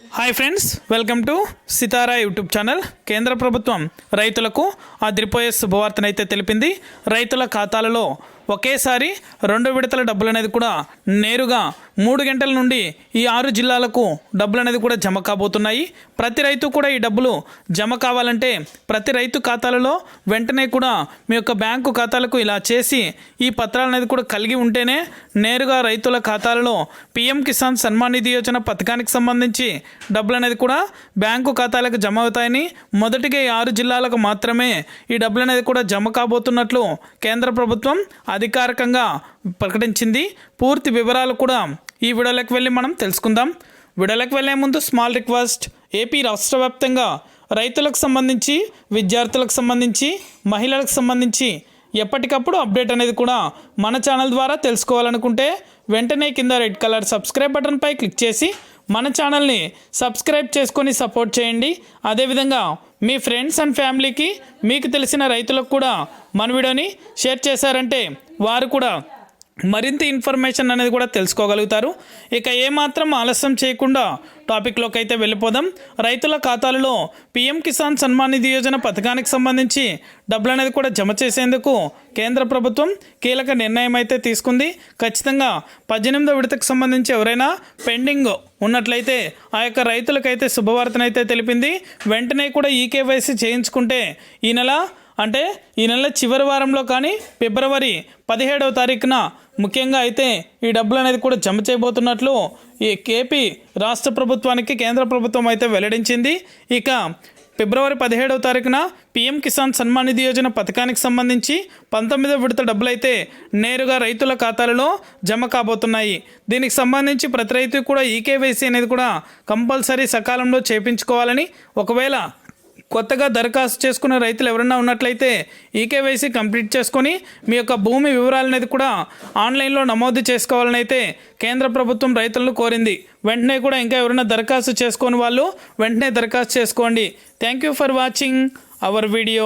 Hi friends welcome to Sitara YouTube channel కేంద్ర ప్రభుత్వం రైతులకు అదిరిపోయే శుభవార్తనైతే తెలిపింది. రైతుల ఖాతాలలో ఒకేసారి రెండు విడతల డబ్బులు అనేది కూడా నేరుగా మూడు గంటల నుండి ఈ ఆరు జిల్లాలకు డబ్బులు అనేది కూడా జమ కాబోతున్నాయి. ప్రతి రైతు కూడా ఈ డబ్బులు జమ కావాలంటే ప్రతి రైతు ఖాతాలలో వెంటనే కూడా మీ యొక్క బ్యాంకు ఖాతాలకు ఇలా చేసి ఈ పత్రాలు అనేది కూడా కలిగి ఉంటేనే నేరుగా రైతుల ఖాతాలలో పిఎం కిసాన్ సన్మాన్ నిధి యోజన పథకానికి సంబంధించి డబ్బులు అనేది కూడా బ్యాంకు ఖాతాలకు జమ అవుతాయని మొదటిగా ఈ ఆరు జిల్లాలకు మాత్రమే ఈ డబ్బులు అనేది కూడా జమ కాబోతున్నట్లు కేంద్ర ప్రభుత్వం అధికారికంగా ప్రకటించింది. పూర్తి వివరాలు కూడా ఈ వీడియోలోకి వెళ్ళి మనం తెలుసుకుందాం. వీడియోలోకి వెళ్ళే ముందు స్మాల్ రిక్వెస్ట్. ఏపీ రాష్ట్ర వ్యాప్తంగా రైతులకు సంబంధించి విద్యార్థులకు సంబంధించి మహిళలకు సంబంధించి ఎప్పటికప్పుడు అప్డేట్ అనేది కూడా మన ఛానల్ ద్వారా తెలుసుకోవాలనుకుంటే వెంటనే కింద రెడ్ కలర్ సబ్స్క్రైబ్ బటన్పై క్లిక్ చేసి మన ఛానల్ని సబ్స్క్రైబ్ చేసుకొని సపోర్ట్ చేయండి. అదేవిధంగా మీ ఫ్రెండ్స్ అండ్ ఫ్యామిలీకి మీకు తెలిసిన రైతులకు కూడా మన వీడియోని షేర్ చేశారంటే వారు కూడా మరింత ఇన్ఫర్మేషన్ అనేది కూడా తెలుసుకోగలుగుతారు. ఇక ఏమాత్రం ఆలస్యం చేయకుండా టాపిక్లోకి అయితే వెళ్ళిపోదాం. రైతుల ఖాతాలలో పీఎం కిసాన్ సన్మాన్ నిధి యోజన పథకానికి సంబంధించి డబ్బులు అనేది కూడా జమ చేసేందుకు కేంద్ర ప్రభుత్వం కీలక నిర్ణయం అయితే తీసుకుంది. ఖచ్చితంగా పద్దెనిమిదో విడతకు సంబంధించి ఎవరైనా పెండింగ్ ఉన్నట్లయితే ఆ యొక్క రైతులకైతే శుభవార్తనైతే తెలిపింది. వెంటనే కూడా ఈ కేవైసీ చేయించుకుంటే ఈ నెల అంటే ఈ నెల చివరి వారంలో కానీ ఫిబ్రవరి పదిహేడవ తారీఖున ముఖ్యంగా అయితే ఈ డబ్బులు అనేది కూడా జమ చేయబోతున్నట్లు ఈ కేపీ రాష్ట్ర ప్రభుత్వానికి కేంద్ర ప్రభుత్వం అయితే వెల్లడించింది. ఇక ఫిబ్రవరి పదిహేడవ తారీఖున పీఎం కిసాన్ సన్మాన్ నిధి యోజన పథకానికి సంబంధించి పంతొమ్మిదవ విడత డబ్బులైతే నేరుగా రైతుల ఖాతాలలో జమ కాబోతున్నాయి. దీనికి సంబంధించి ప్రతి రైతు కూడా ఈకేవైసీ అనేది కూడా కంపల్సరీ సకాలంలో చేపించుకోవాలని ఒకవేళ కొత్తగా దరఖాస్తు చేసుకున్న రైతులు ఎవరైనా ఉన్నట్లయితే ఈకేవైసీ కంప్లీట్ చేసుకొని మీ యొక్క భూమి వివరాలు అనేది కూడా ఆన్లైన్లో నమోదు చేసుకోవాలని అయితే కేంద్ర ప్రభుత్వం రైతులను కోరింది. వెంటనే కూడా ఇంకా ఎవరైనా దరఖాస్తు చేసుకోని వాళ్ళు వెంటనే దరఖాస్తు చేసుకోండి. Thank you for watching our video